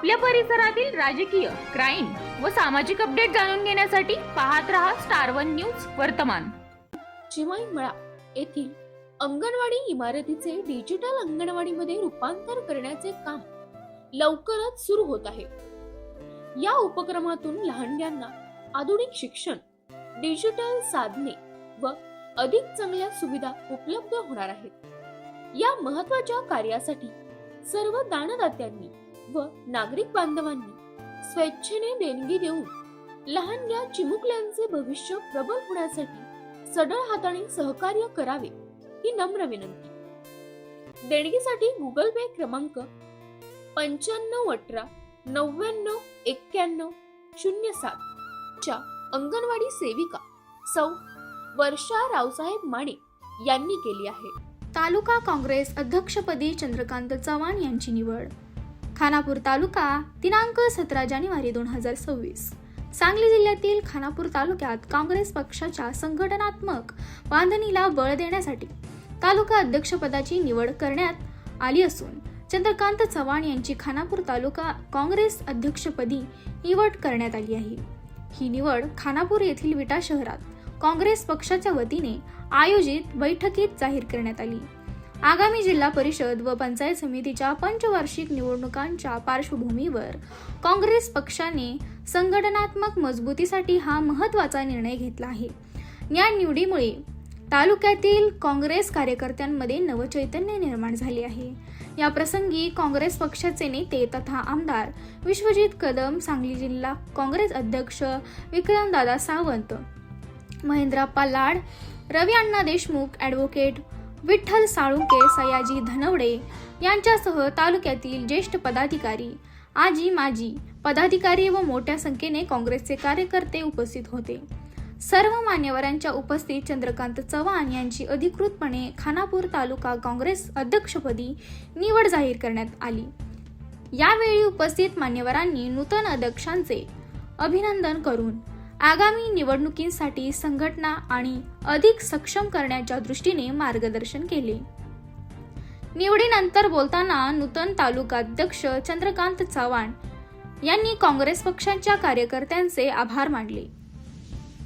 आपल्या परिसरातील राजकीय क्राईम व सामाजिक अपडेट जाणून घेण्यासाठी पाहत रहा स्टार वन न्यूज वर्तमान. चिमाई मळा येथील अंगणवाडी इमारतीचे डिजिटल अंगणवाडीमध्ये रूपांतर करण्याचे काम लवकरच सुरू होत आहे. या उपक्रमातून लहानग्यांना आधुनिक शिक्षण डिजिटल साधने व अधिक चांगल्या सुविधा उपलब्ध होणार आहेत. या महत्त्वाच्या कार्यासाठी सर्व दानदात्यांनी व नागरिक बांधवांनी स्वेच्छेने देणगी देऊन लहान या चिमुकल्यांचे भविष्य प्रबल होण्यासाठी सढळ हाताने सहकार्य करावे ही नम्र विनंती. देणगीसाठी गुगल पे क्रमांक पंच्याण्णव अठरा नव्याण्णव एक्क्याण्णव शून्य सात च्या अंगणवाडी सेविका सौ वर्षा रावसाहेब माने यांनी केली आहे. तालुका काँग्रेस अध्यक्षपदी चंद्रकांत चव्हाण यांची निवड. खानापूर तालुका दिनांक सतरा जानेवारी दोन हजार सव्वीस. सांगली जिल्ह्यातील खानापूर तालुक्यात काँग्रेस पक्षाच्या संघटनात्मक बांधणीला बळ देण्यासाठी तालुका अध्यक्षपदाची निवड करण्यात आली असून चंद्रकांत चव्हाण यांची खानापूर तालुका काँग्रेस अध्यक्षपदी निवड करण्यात आली आहे. ही निवड खानापूर येथील विटा शहरात काँग्रेस पक्षाच्या वतीने आयोजित बैठकीत जाहीर करण्यात आली. आगामी जिल्हा परिषद व पंचायत समितीच्या पंचवार्षिक निवडणुकांच्या पार्श्वभूमीवर काँग्रेस पक्षाने संघटनात्मक मजबूतीसाठी हा महत्त्वाचा निर्णय घेतला आहे. या निवडीमुळे तालुक्यातील काँग्रेस कार्यकर्त्यांमध्ये नवचैतन्य निर्माण झाले आहे. या प्रसंगी काँग्रेस पक्षाचे नेते तथा आमदार विश्वजित कदम सांगली जिल्हा काँग्रेस अध्यक्ष विक्रमदादा सावंत महेंद्रप्पा लाड रवी अण्णा देशमुख ॲडव्होकेट विठ्ठल साळुंके सयाजी धनवडे यांच्यासह तालुक्यातील ज्येष्ठ पदाधिकारी आजी माजी पदाधिकारी व मोठ्या संख्येने काँग्रेसचे कार्यकर्ते उपस्थित होते. सर्व मान्यवरांच्या उपस्थित चंद्रकांत चव्हाण यांची अधिकृतपणे खानापूर तालुका काँग्रेस अध्यक्षपदी निवड जाहीर करण्यात आली. यावेळी उपस्थित मान्यवरांनी नूतन अध्यक्षांचे अभिनंदन करून आगामी निवडणुकींसाठी संघटना आणि अधिक सक्षम करण्याच्या दृष्टीने मार्गदर्शन केले. निवडीनंतर बोलताना नूतन तालुकाध्यक्ष चंद्रकांत चव्हाण यांनी काँग्रेस पक्षाच्या कार्यकर्त्यांचे आभार मानले.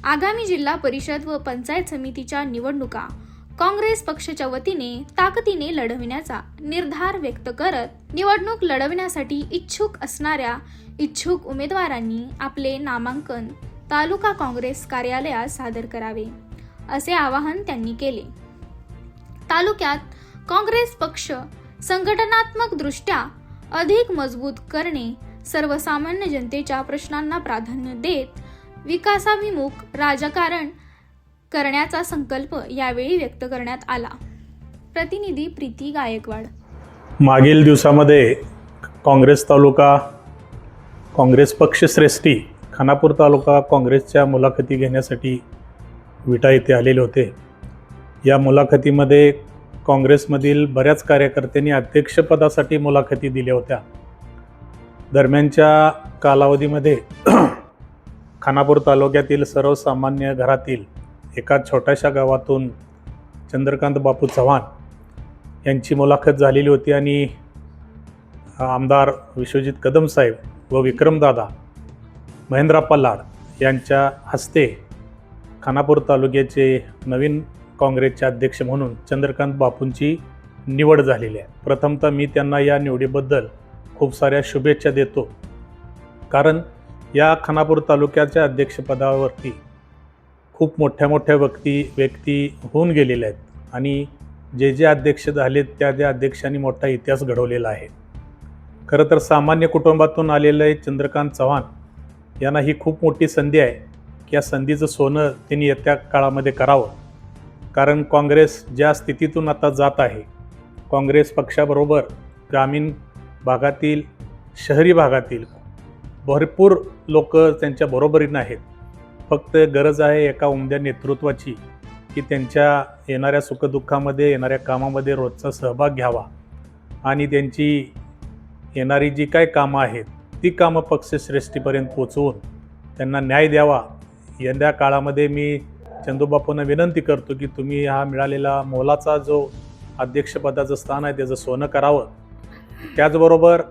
आगामी जिल्हा परिषद व पंचायत समितीच्या निवडणुका काँग्रेस पक्षाच्या वतीने ताकदीने लढविण्याचा निर्धार व्यक्त करत निवडणूक लढविण्यासाठी इच्छुक असणाऱ्या इच्छुक उमेदवारांनी आपले नामांकन तालुका काँग्रेस कार्यालयात सादर करावे असे आवाहन त्यांनी केले. तालुक्यात काँग्रेस पक्ष संघटनात्मक दृष्ट्या अधिक मजबूत करणे सर्वसामान्य जनतेच्या प्रश्नांना प्राधान्य देत विकासाभिमुख राजकारण करण्याचा संकल्प यावेळी व्यक्त करण्यात आला. प्रतिनिधी प्रीती गायकवाड. मागील दिवसामध्ये काँग्रेस तालुका काँग्रेस पक्षश्रेष्ठी खानापूर तालुका काँग्रेसच्या मुलाखती घेण्यासाठी विटा येथे आलेले होते. या मुलाखतीमध्ये काँग्रेसमधील बऱ्याच कार्यकर्त्यांनी अध्यक्षपदासाठी मुलाखती दिल्या होत्या. दरम्यानच्या कालावधीमध्ये खानापूर तालुक्यातील सर्वसामान्य घरातील एका छोट्याशा गावातून चंद्रकांत बापू चव्हाण यांची मुलाखत झालेली होती आणि आमदार विश्वजित कदम साहेब व विक्रमदादा महेंद्रा पल्लाड यांच्या हस्ते खानापूर तालुक्याचे नवीन काँग्रेसचे अध्यक्ष म्हणून चंद्रकांत बापूंची निवड झालेली आहे. प्रथमतः मी त्यांना या निवडीबद्दल खूप साऱ्या शुभेच्छा देतो. कारण या खानापूर तालुक्याच्या अध्यक्षपदावरती खूप मोठ्या मोठ्या व्यक्ती व्यक्ती होऊन गेलेल्या आहेत. आणि जे जे अध्यक्ष झालेत त्या त्या अध्यक्षांनी मोठा इतिहास घडवलेला आहे. खरं तर सामान्य कुटुंबातून आलेलं चंद्रकांत चव्हाण यांना ही खूप मोठी संधी आहे की या संधीचं सोनं त्यांनी येत्या काळामध्ये करावं. कारण काँग्रेस ज्या स्थितीतून आता जात आहे काँग्रेस पक्षाबरोबर ग्रामीण भागातील शहरी भागातील भरपूर लोक त्यांच्या बरोबरीनं आहेत. फक्त गरज आहे एका उमद्या नेतृत्वाची की त्यांच्या येणाऱ्या सुखदुःखामध्ये येणाऱ्या कामामध्ये रोजचा सहभाग घ्यावा. आणि त्यांची येणारी जी काय कामं आहेत ती कामं पक्षश्रेष्ठीपर्यंत पोचवून त्यांना न्याय द्यावा? यंदा काळामध्ये मी चंदूबापूंना विनंती करतो की तुम्ही हा मिळालेला मोलाचा जो अध्यक्षपदाचं स्थान आहे त्याचं सोनं करावं. त्याचबरोबर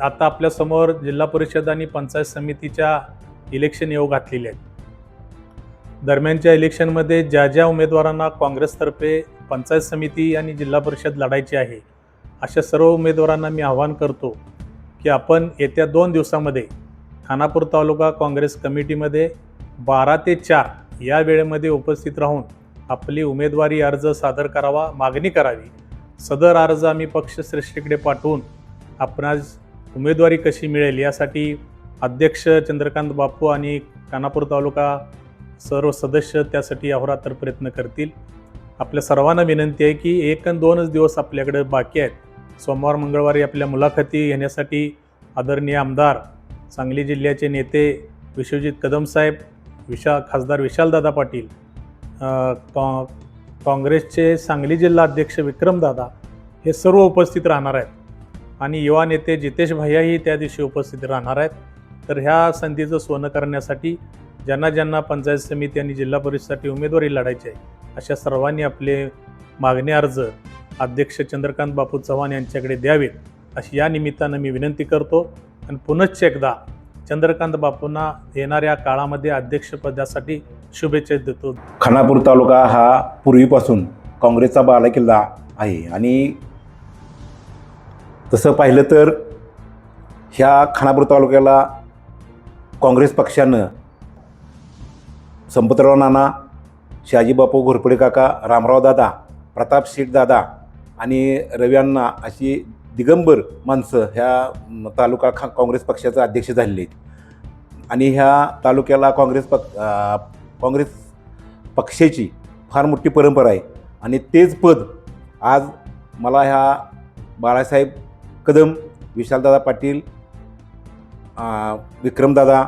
आता आपल्यासमोर जिल्हा परिषद आणि पंचायत समितीच्या इलेक्शन येऊ घातलेले आहेत. दरम्यानच्या इलेक्शनमध्ये ज्या ज्या उमेदवारांना काँग्रेसतर्फे पंचायत समिती आणि जिल्हा परिषद लढायची आहे अशा सर्व उमेदवारांना मी आवाहन करतो की आपण येत्या दोन दिवसामध्ये खानापूर तालुका काँग्रेस कमिटीमध्ये बारा ते चार या वेळेमध्ये उपस्थित राहून आपली उमेदवारी अर्ज सादर करावा मागणी करावी. सदर अर्ज आम्ही पक्षश्रेष्ठीकडे पाठवून आपणास उमेदवारी कशी मिळेल यासाठी अध्यक्ष चंद्रकांत बापू आणि खानापूर तालुका सर्व सदस्य त्यासाठी अहोरात्र प्रयत्न करतील. आपल्या सर्वांना विनंती आहे की एक आणि दोनच दिवस आपल्याकडे बाकी आहेत. सोमवार मंगळवारी आपल्या मुलाखती घेण्यासाठी आदरणीय आमदार सांगली जिल्ह्याचे नेते विश्वजित कदमसाहेब विशा खासदार विशालदादा पाटील अ, काँग्रेसचे सांगली जिल्हा अध्यक्ष विक्रमदादा हे सर्व उपस्थित राहणार आहेत. आणि युवा नेते जितेश भैयाही त्या दिवशी उपस्थित राहणार आहेत. तर ह्या संधीचं सोनं करण्यासाठी ज्यांना ज्यांना पंचायत समिती आणि जिल्हा परिषदेसाठी उमेदवारी लढायची आहे अशा सर्वांनी आपले मागणी अर्ज अध्यक्ष चंद्रकांत बापू चव्हाण यांच्याकडे द्यावेत अशी या निमित्तानं मी विनंती करतो. आणि पुनश्च एकदा चंद्रकांत बापूंना येणाऱ्या काळामध्ये अध्यक्षपदासाठी शुभेच्छा देतो. खानापूर तालुका हा पूर्वीपासून काँग्रेसचा बालाकिल्ला आहे. आणि तसं पाहिलं तर ह्या खानापूर तालुक्याला काँग्रेस पक्षानं संपतराव नाना शहाजीबापू घोरपडे काका रामराव दादा प्रताप शेठ दादा आणि रव्यांना अशी दिगंबर माणसं ह्या तालुका खा काँग्रेस पक्षाचे अध्यक्ष झालेले आहेत. आणि ह्या तालुक्याला काँग्रेस पक काँग्रेस पक्षाची फार मोठी परंपरा आहे. आणि तेच पद आज मला ह्या बाळासाहेब कदम विशालदादा पाटील विक्रमदादा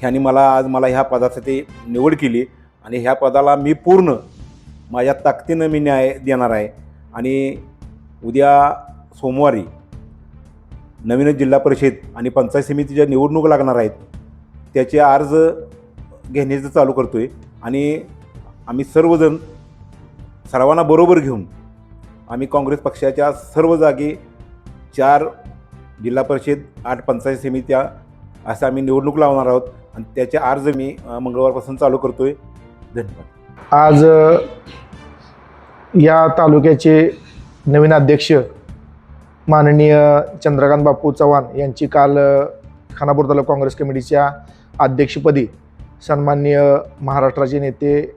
ह्यांनी मला आज मला ह्या पदासाठी निवड केली. आणि ह्या पदाला मी पूर्ण माझ्या ताकदीनं मी न्याय देणार आहे. आणि उद्या सोमवारी नवीन जिल्हा परिषद आणि पंचायत समितीच्या निवडणूक लागणार आहेत त्याचे अर्ज घेण्याचं चालू करतो आहे आणि आम्ही सर्वजण सर्वांना बरोबर घेऊन आम्ही काँग्रेस पक्षाच्या सर्व जागी चार जिल्हा परिषद आठ पंचायत समित्या असं आम्ही निवडणूक लावणार आहोत. आणि त्याचे अर्ज मी मंगळवारपासून चालू करतो आहे धन्यवाद. आज या तालुक्याचे नवीन अध्यक्ष माननीय चंद्रकांत बापू चव्हाण यांची काल खानापूर तालुका काँग्रेस कमिटीच्या अध्यक्षपदी सन्मान्य महाराष्ट्राचे नेते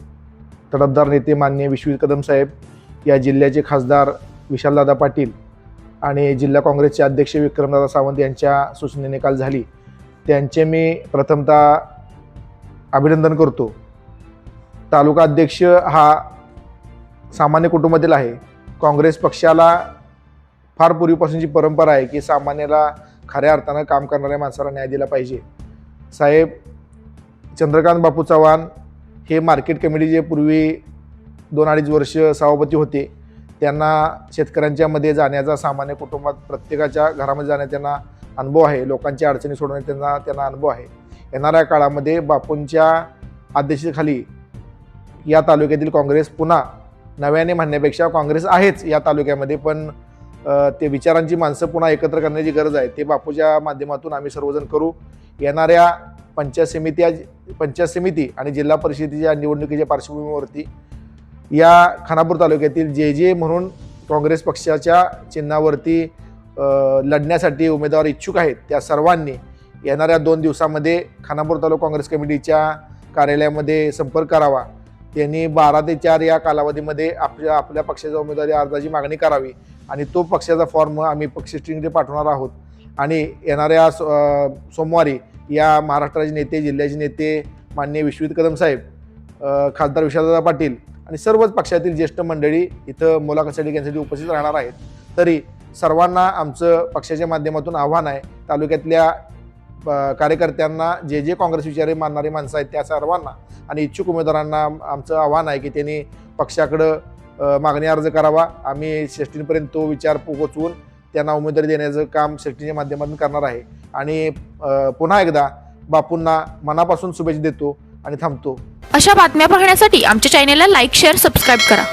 तडफदार नेते माननीय विश्वजित कदम साहेब या जिल्ह्याचे खासदार विशालदादा पाटील आणि जिल्हा काँग्रेसचे अध्यक्ष विक्रमदादा सावंत यांच्या सूचनेने काल झाली. त्यांचे मी प्रथमतः अभिनंदन करतो. तालुका अध्यक्ष हा सामान्य कुटुंबातील आहे. काँग्रेस पक्षाला फार पूर्वीपासूनची परंपरा आहे की सामान्याला खऱ्या अर्थानं काम करणाऱ्या माणसाला न्याय दिला पाहिजे. साहेब चंद्रकांत बापू चव्हाण हे मार्केट कमिटीचे पूर्वी दोन अडीच वर्ष सभापती होते त्यांना शेतकऱ्यांच्यामध्ये जाण्याचा सामान्य कुटुंबात प्रत्येकाच्या घरामध्ये जाण्याचा त्यांना अनुभव आहे. लोकांच्या अडचणी सोडवण्याचा त्यांना त्यांना अनुभव आहे. येणाऱ्या काळामध्ये बापूंच्या अध्यक्षतेखाली या तालुक्यातील काँग्रेस पुन्हा नव्याने म्हणण्यापेक्षा काँग्रेस आहेच या तालुक्यामध्ये पण ते विचारांची माणसं पुन्हा एकत्र करण्याची गरज आहे. ते बापूच्या माध्यमातून आम्ही सर्वजण करू. येणाऱ्या पंचायत समित्या पंचायत समिती आणि जिल्हा परिषदेच्या निवडणुकीच्या पार्श्वभूमीवरती या खानापूर तालुक्यातील जे जे म्हणून काँग्रेस पक्षाच्या चिन्हावरती लढण्यासाठी उमेदवार इच्छुक आहेत त्या सर्वांनी येणाऱ्या दोन दिवसामध्ये खानापूर तालुका काँग्रेस कमिटीच्या कार्यालयामध्ये संपर्क करावा. त्यांनी बारा ते चार या कालावधीमध्ये आपल्या आपल्या पक्षाच्या उमेदवारी अर्जाची मागणी करावी आणि तो पक्षाचा फॉर्म आम्ही पक्षश्रेणीकडे पाठवणार आहोत. आणि येणाऱ्या सो- सोमवारी या महाराष्ट्राचे नेते जिल्ह्याचे नेते माननीय विश्वजित कदम साहेब खासदार विशालदादा पाटील आणि सर्वच पक्षातील ज्येष्ठ मंडळी इथं मुलाखतीसाठी घेण्यासाठी उपस्थित राहणार आहेत. तरी सर्वांना आमचं पक्षाच्या माध्यमातून आव्हान आहे. तालुक्यातल्या कार्यकर्त्यांना जे जे काँग्रेस विचारे मानणारी माणसं आहेत त्या सर्वांना आणि इच्छुक उमेदवारांना आमचं आव्हान आहे की त्यांनी पक्षाकडं मागणी अर्ज करावा. आम्ही श्रेष्ठींपर्यंत तो विचार पोहोचवून त्यांना उमेदवारी देण्याचं काम श्रेष्ठीच्या माध्यमातून करणार आहे. आणि पुन्हा एकदा बापूंना मनापासून शुभेच्छा देतो आणि थांबतो. अशा बातम्या पाहण्यासाठी आमच्या चॅनेलला लाईक शेअर सबस्क्राईब करा.